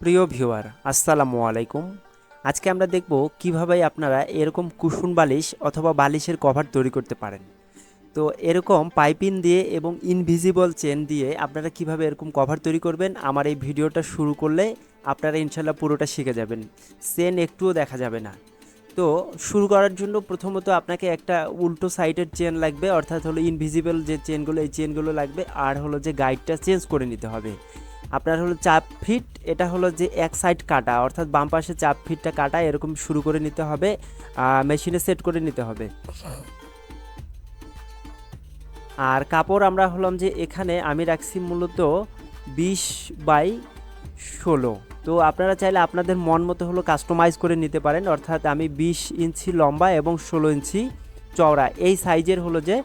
প্রিয় ভিউয়ার, আসসালামু আলাইকুম। আজকে আমরা দেখব কীভাবে আপনারা এরকম কুশন বালিশ অথবা বালিশের কভার তৈরি করতে পারেন। তো এরকম পাইপিন দিয়ে এবং ইনভিজিবল চেন দিয়ে আপনারা কীভাবে এরকম কভার তৈরি করবেন, আমার এই ভিডিওটা শুরু করলে আপনারা ইনশাল্লাহ পুরোটা শিখে যাবেন, চেন একটুও দেখা যাবে না। তো শুরু করার জন্য প্রথমত আপনাকে একটা উল্টো সাইডের চেন লাগবে, অর্থাৎ হলো ইনভিজিবল যে চেনগুলো, এই চেনগুলো লাগবে, আর হলো যে গাইডটা চেঞ্জ করে নিতে হবে। আপনার হলো চাপ ফিট, এটা হলো যে এক সাইড কাটা, অর্থাৎ বাম পাশে চাপ ফিটটা কাটা, এরকম শুরু করে নিতে হবে মেশিনে সেট করে নিতে হবে। আর কাপড় আমরা হলাম যে এখানে আমি রাখছি মূলত বিশ বাই ষোলো। তো আপনারা চাইলে আপনাদের মন মতো হলো কাস্টমাইজ করে নিতে পারেন, অর্থাৎ আমি বিশ ইঞ্চি লম্বা এবং ষোলো ইঞ্চি চওড়া। এই সাইজের হলো যে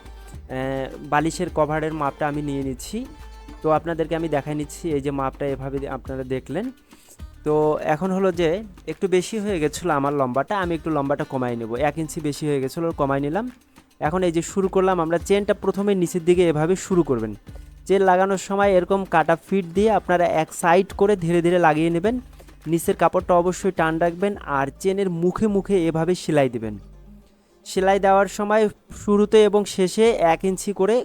বালিশের কভারের মাপটা আমি নিয়ে নিচ্ছি। তো আপনাদেরকে আমি দেখাই নিচ্ছি, এই যে মাপটা এভাবে আপনারা দেখলেন। তো এখন হলো যে একটু বেশি হয়ে গেছিল আমার লম্বাটা, আমি একটু লম্বাটা কমাই নেব। এক ইঞ্চি বেশি হয়ে গেছিল, কমাই নিলাম। এখন এই যে শুরু করলাম, আমরা চেনটা প্রথমে নিচের দিকে এভাবে শুরু করবেন। চেন লাগানোর সময় এরকম কাটা ফিট দিয়ে আপনারা এক সাইড করে ধীরে ধীরে লাগিয়ে নেবেন। নিচের কাপড়টা অবশ্যই টান রাখবেন আর চেনের মুখে মুখে এভাবে সেলাই দেবেন। সেলাই দেওয়ার সময় শুরুতে এবং শেষে এক ইঞ্চি করে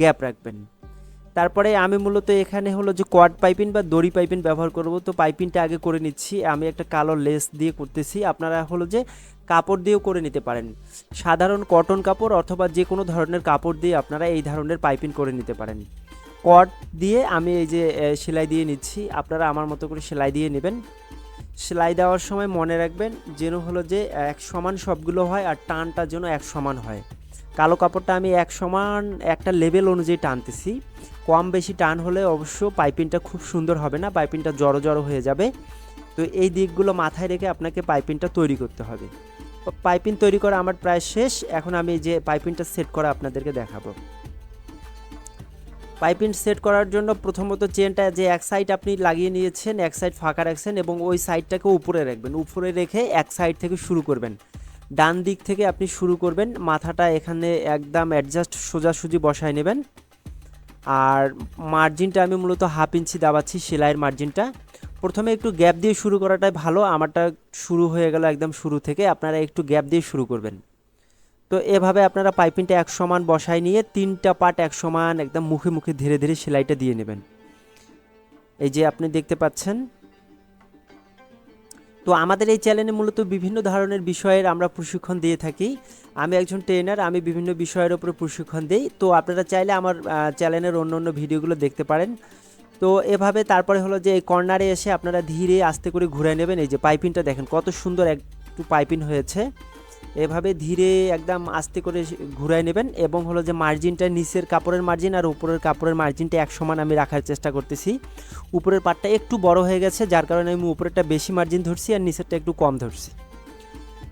গ্যাপ রাখবেন। তারপরে আমি মূলত এখানে হলো যে কোয়াড পাইপিন বা দড়ি পাইপিন ব্যবহার করব। তো পাইপিনটা আগে করে নিচ্ছি। আমি একটা কালো লেস দিয়ে করতেছি। আপনারা হলো যে কাপড় দিয়েও করে নিতে পারেন। সাধারণ কটন কাপড় অথবা যে কোনো ধরনের কাপড় দিয়ে আপনারা এই ধরনের পাইপিন করে নিতে পারেন। কট দিয়ে আমি এই যে সেলাই দিয়ে নিচ্ছি। আপনারা আমার মতো করে সেলাই দিয়ে নেবেন। সেলাই দেওয়ার সময় মনে রাখবেন যেন হলো যে এক সমান সবগুলো হয় আর টানটা যেন এক সমান হয়। কালো কাপড়টা আমি এক সমান একটা লেভেল অনুযায়ী টানতেছি। কম বেশি টান হলে অবশ্য পাইপিংটা খুব সুন্দর হবে না, পাইপিংটা জড়ো জড়ো হয়ে যাবে। তো এই দিকগুলো মাথায় রেখে আপনাকে পাইপিংটা তৈরি করতে হবে। পাইপিং তৈরি করা আমার প্রায় শেষ, এখন আমি যে পাইপিংটা সেট করা আপনাদেরকে দেখাবো। পাইপিং সেট করার জন্য প্রথমত চেনটা যে এক সাইড আপনি লাগিয়ে নিয়েছেন, এক সাইড ফাঁকা রাখছেন এবং ওই সাইডটাকে উপরে রাখবেন। উপরে রেখে এক সাইড থেকে শুরু করবেন। ডান দিক থেকে আপনি শুরু করবেন, মাথাটা এখানে একদম অ্যাডজাস্ট সোজাসুজি বসায় নেবেন। আর মার্জিনটা আমি মূলত হাফ ইঞ্চি দাবাচ্ছি, সেলাইয়ের মার্জিনটা প্রথমে একটু গ্যাপ দিয়ে শুরু করাটাই ভালো, আমারটা শুরু হয়ে গেল একদম শুরু থেকে, আপনারা একটু গ্যাপ দিয়ে শুরু করবেন। তো এভাবে আপনারা পাইপিংটা এক সমান বসায় নিয়ে তিনটা পার্ট এক সমান একদম মুখে মুখে ধীরে ধীরে সেলাইটা দিয়ে নেবেন। এই যে আপনি দেখতে পাচ্ছেন তো আমাদের এই চ্যানেলে মূলত বিভিন্ন ধরনের বিষয়ের আমরা প্রশিক্ষণ দিয়ে থাকি। আমি একজন ট্রেনার আমি বিভিন্ন বিষয়ের উপরে প্রশিক্ষণ দিই। তো আপনারা চাইলে আমার চ্যানেলের অন্য অন্য ভিডিওগুলো দেখতে পারেন। তো এভাবে তারপরে হলো যে এই কর্নারে এসে আপনারা ধীরে আস্তে করে ঘুরে নেবেন। এই যে পাইপিংটা দেখেন, কত সুন্দর একটু পাইপিং হয়েছে। এভাবে ধীরে একদম আস্তে করে ঘুরাই নেবেন এবং হলো যে মার্জিনটা নিচের কাপড়ের মার্জিন আর উপরের কাপড়ের মার্জিনটা এক সমান আমি রাখার চেষ্টা করতেছি। উপরের পাটটা একটু বড় হয়ে গেছে, যার কারণে আমি উপরেরটা বেশি মার্জিন ধরছি আর নিচেরটা একটু কম ধরছি।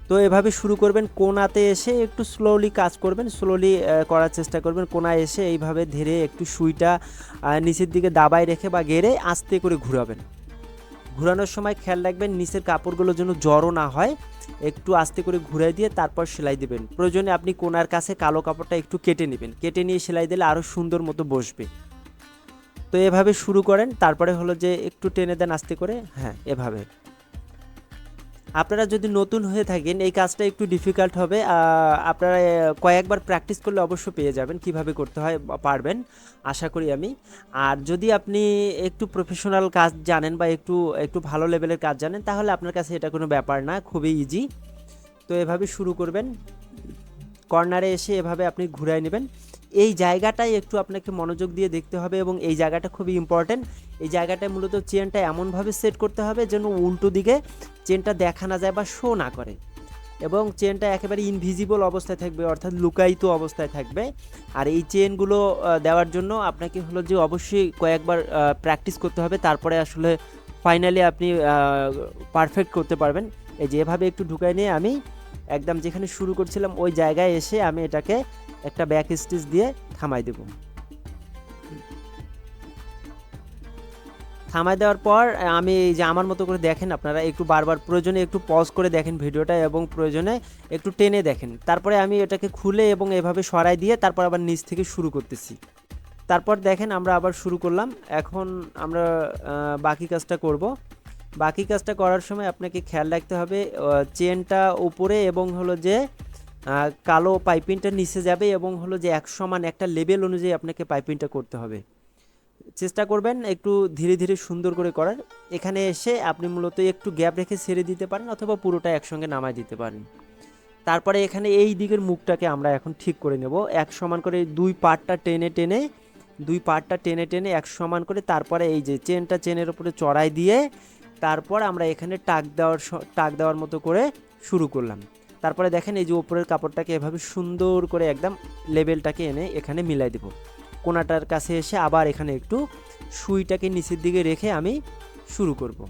তো এভাবে শুরু করবেন, কোনাতে এসে একটু স্লোলি কাজ করবেন স্লোলি করার চেষ্টা করবেন। কোনায় এসে এইভাবে ধীরে একটু সুইটা নিচের দিকে দাবায় রেখে বা গেড়ে আস্তে করে ঘুরাবেন। ঘোরানোর সময় খেয়াল রাখবেন নিচের কাপড়গুলো যেন জড়ো না হয়। একটু আস্তে করে ঘুরাই দিয়ে তারপর সেলাই দেবেন। প্রয়োজনে আপনি কোনার কাছে কালো কাপড়টা একটু কেটে নেবেন। কেটে নিয়ে সেলাই দিলে আরও সুন্দর মতো বসবে। তো এভাবে শুরু করেন। তারপরে হলো যে একটু টেনে দেন আস্তে করে। হ্যাঁ এভাবে। আপনারা যদি নতুন হয়ে থাকেন, এই কাজটা একটু ডিফিকাল্ট হবে। আপনারা কয়েকবার প্র্যাকটিস করলে অবশ্য পেয়ে যাবেন, কীভাবে করতে হয় পারবেন, আশা করি আমি। আর যদি আপনি একটু প্রফেশনাল কাজ জানেন বা একটু একটু ভালো লেভেলের কাজ জানেন, তাহলে আপনার কাছে এটা কোনো ব্যাপার না, খুবই ইজি তো এভাবে শুরু করবেন। কর্নারে এসে এভাবে আপনি ঘুরাই নেবেন। এই জায়গাটাই একটু আপনাকে মনোযোগ দিয়ে দেখতে হবে এবং এই জায়গাটা খুবই ইম্পর্ট্যান্ট এই জায়গাটায় মূলত চেনটা এমনভাবে সেট করতে হবে যেন উল্টো দিকে চেনটা দেখা না যায় বা শো না করে। এবং চেনটা একেবারে ইনভিজিবল অবস্থায় থাকবে, অর্থাৎ লুকায়িত অবস্থায় থাকবে। আর এই চেনগুলো দেওয়ার জন্য আপনাকে হলো যে অবশ্যই কয়েকবার প্র্যাকটিস করতে হবে। তারপরে আসলে ফাইনালি আপনি পারফেক্ট করতে পারবেন। এই যেভাবে একটু ঢুকাই নিয়ে আমি একদম যেখানে শুরু করছিলাম ওই জায়গায় এসে আমি এটাকে একটা ব্যাক স্টিচ দিয়ে থামাই দেব। থামাই দেওয়ার পর, আমি এই যে আমার মতো করে দেখেন আপনারা, একটু বারবার প্রয়োজনে একটু পজ করে দেখেন ভিডিওটা এবং প্রয়োজনে একটু টেনে দেখেন। তারপরে আমি এটাকে খুলে এবং এভাবে সরাই দিয়ে তারপর আবার নিচ থেকে শুরু করতেছি। তারপর দেখেন আমরা আবার শুরু করলাম। এখন আমরা বাকি কাজটা করব। বাকি কাজটা করার সময় আপনাকে খেয়াল রাখতে হবে চেনটা উপরে এবং হলো যে কালো পাইপিংটা নিচে যাবে এবং হলো যে এক সমান একটা লেভেল অনুযায়ী আপনাকে পাইপিংটা করতে হবে। চেষ্টা করবেন একটু ধীরে ধীরে সুন্দর করে করার। এখানে এসে আপনি মূলত একটু গ্যাপ রেখে ছেড়ে দিতে পারেন অথবা পুরোটা একসঙ্গে নামায় দিতে পারেন। তারপরে এখানে এই দিকের মুখটাকে আমরা এখন ঠিক করে নেব। এক সমান করে দুই পার্টটা টেনে টেনে, দুই পার্টটা টেনে টেনে এক সমান করে তারপরে এই যে চেনটা চেনের উপরে চড়াই দিয়ে তারপর আমরা এখানে টাক দেওয়ার টাক দেওয়ার মতো করে শুরু করলাম। তারপরে দেখেন এই যে উপরের কাপড়টাকে এভাবে সুন্দর করে একদম লেভেলটাকে এনে এখানে মিলাই দেব। কোনাটার কাছে এসে আবার এখানে একটু সুইটাকে নিচের দিকে রেখে আমি শুরু করব।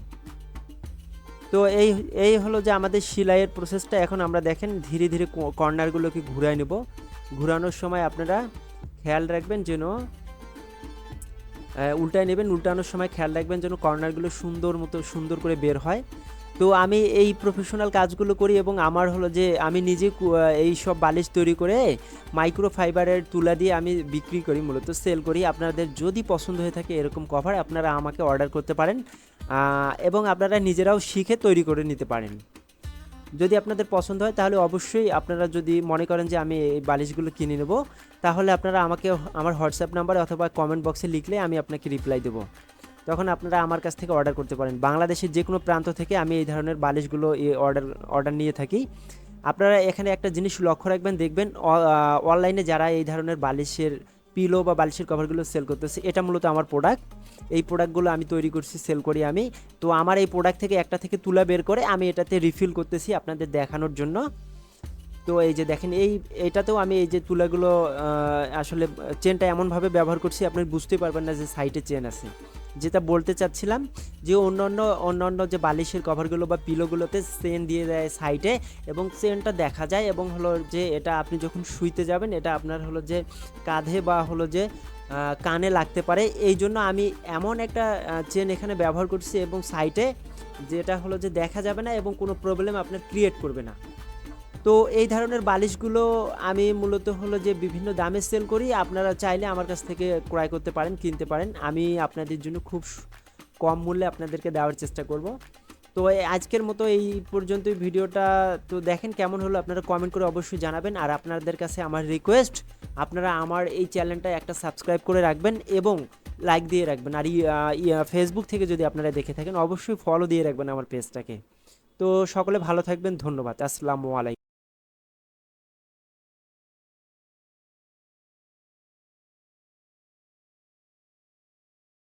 তো এই এই হলো যে আমাদের সেলাইয়ের প্রসেসটা এখন আমরা দেখেন ধীরে ধীরে কর্নারগুলোকে ঘুরাই নেব। ঘুরানোর সময় আপনারা খেয়াল রাখবেন যেন উল্টায় নেবেন, উল্টানোর সময় খেয়াল রাখবেন যেন কর্নারগুলো সুন্দর মতো, সুন্দর করে বের হয়। তো আমি এই প্রফেশনাল কাজগুলো করি এবং আমার হলো যে আমি নিজে এই সব বালিশ তৈরি করে মাইক্রো ফাইবারের তুলা দিয়ে আমি বিক্রি করি, মূলত সেল করি। আপনাদের যদি পছন্দ হয়ে থাকে এরকম কভার আপনারা আমাকে অর্ডার করতে পারেন এবং আপনারা নিজেরাও শিখে তৈরি করে নিতে পারেন। যদি আপনাদের পছন্দ হয়, তাহলে অবশ্যই আপনারা যদি মনে করেন যে আমি এই বালিশগুলো কিনে নেব, তাহলে আপনারা আমাকে, আমার হোয়াটসঅ্যাপ নাম্বার অথবা কমেন্ট বক্সে লিখলে আমি আপনাকে রিপ্লাই দেবো। তখন আপনারা আমার কাছ থেকে অর্ডার করতে পারেন। বাংলাদেশের যে কোনো প্রান্ত থেকে আমি এই ধরনের বালিশগুলো অর্ডার অর্ডার নিয়ে থাকি। আপনারা এখানে একটা জিনিস লক্ষ্য রাখবেন, দেখবেন অনলাইনে যারা এই ধরনের বালিশের পিলো বা বালিশের কভারগুলো সেল করতেছে, এটা মূলত আমার প্রোডাক্ট এই প্রোডাক্টগুলো আমি তৈরি করছি সেল করি আমি। তো আমার এই প্রোডাক্ট থেকে একটা থেকে তুলা বের করে আমি এটাতে রিফিল করতেছি আপনাদের দেখানোর জন্য। তো এই যে দেখেন, এই, এটাতেও আমি এই যে তুলাগুলো আসলে চেনটা এমনভাবে ব্যবহার করছি, আপনি বুঝতে পারবেন না যে সাইডে চেন আছে। যেটা বলতে চাচ্ছিলাম যে অন্যান্য অন্যান্য যে বালিশের কভারগুলো বা পিলোগুলোতে চেন দিয়ে দেয় সাইডে এবং সেনটা দেখা যায় এবং হলো যে এটা আপনি যখন শুইতে যাবেন, এটা আপনার হলো যে কাঁধে বা হলো যে কানে লাগতে পারে। এই জন্য আমি এমন একটা চেন এখানে ব্যবহার করছি এবং সাইটে যেটা হলো যে দেখা যাবে না এবং কোনো প্রবলেম আপনার ক্রিয়েট করবে না। তো এই ধরনের বালিশগুলো আমি মূলত হলো যে বিভিন্ন দামে সেল করি। আপনারা চাইলে আমার কাছ থেকে ক্রয় করতে পারেন, কিনতে পারেন। আমি আপনাদের জন্য খুব কম মূল্যে আপনাদেরকে দেওয়ার চেষ্টা করব। তো আজকের মতো এই পর্যন্তই ভিডিওটা। তো দেখেন কেমন হলো, আপনারা কমেন্ট করে অবশ্যই জানাবেন। আর আপনাদের কাছে আমার রিকোয়েস্ট আপনারা আমার এই চ্যানেলটা একটা সাবস্ক্রাইব করে রাখবেন এবং লাইক দিয়ে রাখবেন। আর ফেসবুক থেকে যদি আপনারা দেখে থাকেন, অবশ্যই ফলো দিয়ে রাখবেন আমার পেজটাকে তো সকলে ভালো থাকবেন, ধন্যবাদ। আসসালামু আলাইকুম।